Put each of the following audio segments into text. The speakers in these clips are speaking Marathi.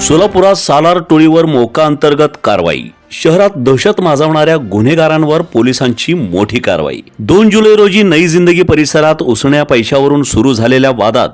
सोलापुरात सालार टोळीवर मोका अंतर्गत कारवाई. शहरात दहशत माजवणाऱ्या गुन्हेगारांवर पोलिसांची मोठी कारवाई. दोन जुलै रोजी नई जिंदगी परिसरात उसण्या पैशावरून सुरू झालेल्या वादात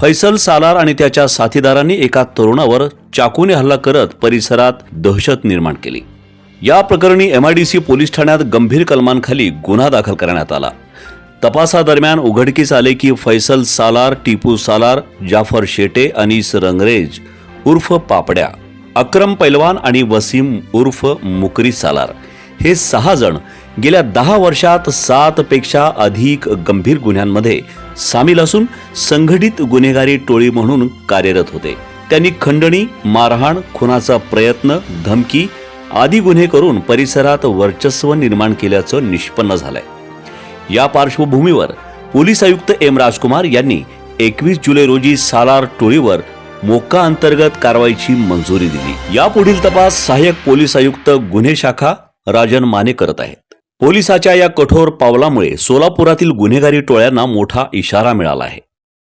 फैसल सालार आणि त्याच्या साथीदारांनी एका तरुणावर चाकूने हल्ला करत परिसरात दहशत निर्माण केली. या प्रकरणी एमआयडीसी पोलीस ठाण्यात गंभीर कलमांखाली गुन्हा दाखल करण्यात आला. तपासादरम्यान उघडकीस आले की फैसल सालार टिपू सालार जाफर शेटे अनीस रंगरेज उर्फ पापड्या अक्रम पैलवान आणि वसीम उर्फ मुकरी सालार. हे सहा जण गेल्या दहा वर्षात सात पेक्षा अधिक गंभीर गुन्ह्यांमध्ये सामील असून संघटित गुन्हेगारी टोळी म्हणून कार्यरत होते. त्यांनी खंडणी मारहाण खुनाचा प्रयत्न धमकी आदी गुन्हे करून परिसरात वर्चस्व निर्माण केल्याचं निष्पन्न झालंय. या पार्श्वभूमीवर पोलीस आयुक्त एम राजकुमार यांनी एकवीस जुलै रोजी सालार टोळीवर मोका अंतर्गत कारवाईची मंजुरी दिली. यापुढील तपास सहाय्यक पोलीस आयुक्त गुन्हे शाखा राजन माने करत आहेत. पोलिसाच्या या कठोर पावलामुळे सोलापुरातील गुन्हेगारी टोळ्यांना मोठा इशारा मिळाला आहे.